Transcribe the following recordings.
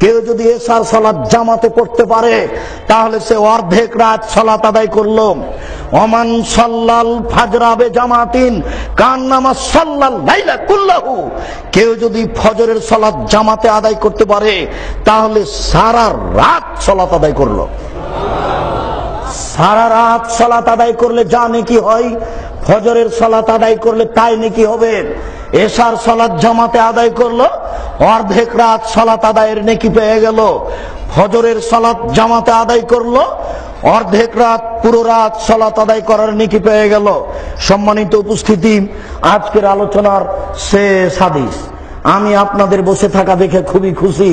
কেউ যদি এসার জামাতে পড়তে পারে, তাহলে সে অর্ধেক রাত আদায় ওমান সাল্লাল ফাজরাবে জামাতিন কান্নামা সাল্লাল লাইলা কুল্লাহু? কেউ যদি ফজরের সালাত জামাতে আদায় করতে পারে, তাহলে সারা রাত সালাত আদায় করল। সারা রাত সালাত আদায় করলে যা নাকি হয়, ফজরের সালাত আদায় করলে তাই নাকি হবে। এশার সালাত জামাতে আদায় করল, অর্ধেক রাত সালাত আদায়ের নেকি পেয়ে গেল। ফজরের সালাত জামাতে আদায় করল, অর্ধেক রাত পুরো রাত সালাত আদায় করার নেকি পেয়ে গেল। সম্মানিত উপস্থিতি, আজকের আলোচনার শেষ হাদিস। আমি আপনাদের বসে থাকা দেখে খুবই খুশি।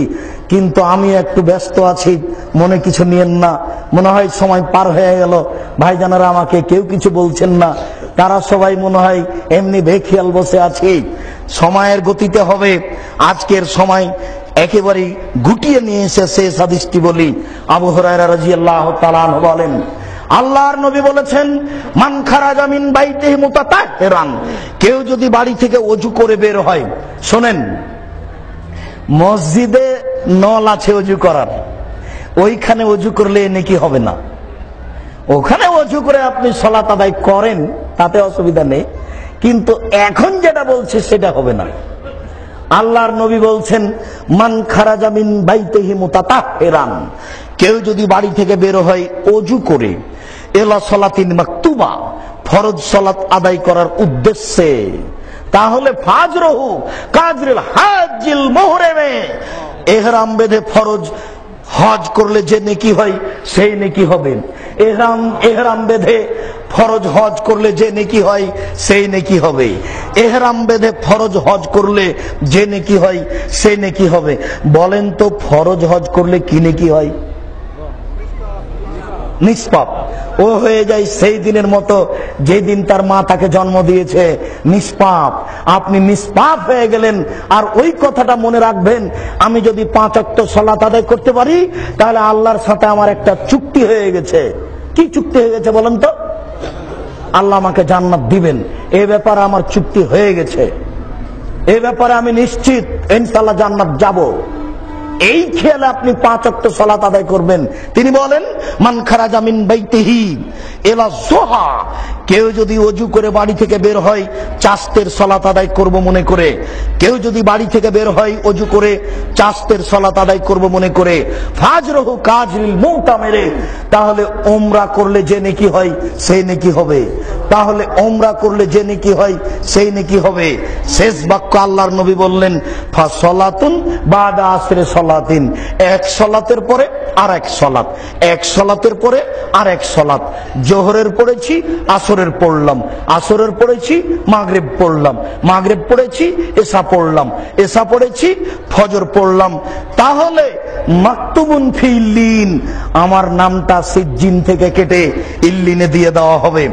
কিন্তু আমি একটু ব্যস্ত আছি, মনে কিছু নিয়েন না। মনে হয় সময় পার হয়ে গেল। ভাইজানারা আমাকে কেউ কিছু বলছেন না। তারা সবাই মনে হয় এমনি বেখিয়াল বসে আছে। সময়ের গতিতে হবে। আজকের সময় একেবারেই গুটিয়ে নিয়ে এসে শেষ হাদিসটি বলি। আবু হরাইরা রাজিয়াল্লাহ তালান বলেন, আল্লাহর নবী বলেছেন, মান খারাজা মিন বাইতিহি মুতাতাহহিরান। কেউ যদি বাড়ি থেকে অজু করে বের হয়, শোনেন মসজিদে নল আছে অজু করার। ওইখানে অজু করলে নাকি হবে না। ওখানে অজু করে আপনি সলাত আদায় করেন, তাতে অসুবিধা নেই। কিন্তু এখন যেটা বলছে সেটা হবে না। আল্লাহর নবী বলছেন, মান খারা খারাজামিন বাইতেহি মুতাতাহহিরান। কেউ যদি বাড়ি থেকে বের হয় অজু করে। এলা সলাতিন মাকতুবা। ফরজ সলাত আদায় করার উদ্দেশ্যে। তাহলে ফাজরহু কাজরিল হাজিল মোহরেমে। এহরাম বেঁধে ফরজ, হজ করলে যে নেকি হয়, সেই নেকি হবে। এহরাম এহরাম বেঁধে ফরজ, হজ করলে যে নেকি হয়, সেই নেকি হবে। এহরাম বেঁধে ফরজ, হজ করলে যে নেকি হয়, সেই নেকি হবে। বলেন তো, ফরজ, হজ করলে কি নেকি হয়? নিষ্পাপ। ও হয়ে যায় সেই দিনের মতো যে দিন তার মা তাকে জন্ম দিয়েছে। নিষ্পাপ। আপনি নিষ্পাপ হয়ে গেলেন। আর ওই কথাটা মনে রাখবেন, আমি যদি পাঁচ অক্ট সলাত আদায় করতে পারি, তাহলে আল্লাহর সাথে আমার একটা চুক্তি হয়ে গেছে। কি চুক্তি হয়ে গেছে বলেন তো? আল্লাহ আমাকে জান্নাত দিবেন। এ ব্যাপারে আমার চুক্তি হয়ে গেছে। এ ব্যাপারে আমি নিশ্চিত ইনশাল্লাহ জান্নাত যাব। এই খেয়ালে আপনি পাঁচ অক্ট সলাত আদায় করবেন। তিনি বলেন, মান খারাজামিন বাইতিহি এলা সোহা কেউ যদি অজু করে বাড়ি থেকে বের হয়, চাস্তের সলাত আদায় করব মনে করে। কেউ যদি বাড়ি থেকে বের হয়, অজু করে চাস্তের সলাত আদায় করব মনে করে। ফাজরহু কাজরিল মৌতা মেরে তাহলে ওমরা করলে যে নেকি হয় সেই নেকি হবে। তাহলে ওমরা করলে যে নেকি হয়, সেই নেকি হবে। শেষ বাক্য আল্লাহর নবী বললেন ফা সলাতুন বাদা আসরে সলাতিন। এক সলাতের পরে আর এক সলাত, এক সলাতের পরে আর এক সলাত। জোহরের পড়েছি, আসরের পড়লাম। আসরের পড়েছি, মাগরেব পড়লাম। মাগরেব পড়েছি এসা পড়লাম। এসা পড়েছি, ফজর পড়লাম। তাহলে মাকতুবুন ফি ইল্লিন। আমার নামটা সিজ্জিন থেকে কেটে ইল্লিনে দিয়ে দেওয়া হবে।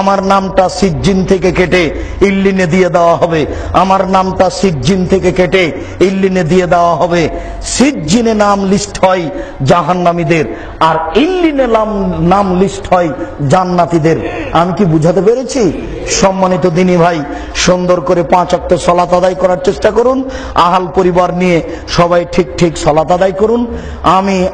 আমার নামটা সিজ্জিন থেকে কেটে ইল্লিনে দিয়ে দেওয়া হবে। আমার নামটা সিজ্জিন থেকে কেটে ইল্লিনে দিয়ে দেওয়া হবে। সিজ্জিনে নাম লিস্ট হয় জাহান্নামীদের, আর ইল্লিনে নাম লিস্ট হয় জান্নাতীদের। আমি কি বুঝাতে পেরেছি? সম্মানিত দিনী ভাই, সুন্দর করে পাঁচ অক্ট সলাত আদায় করার চেষ্টা করুন। আহাল পরিবার নিয়ে সবাই ঠিক ঠিক সলাত আদায় করুন। আমি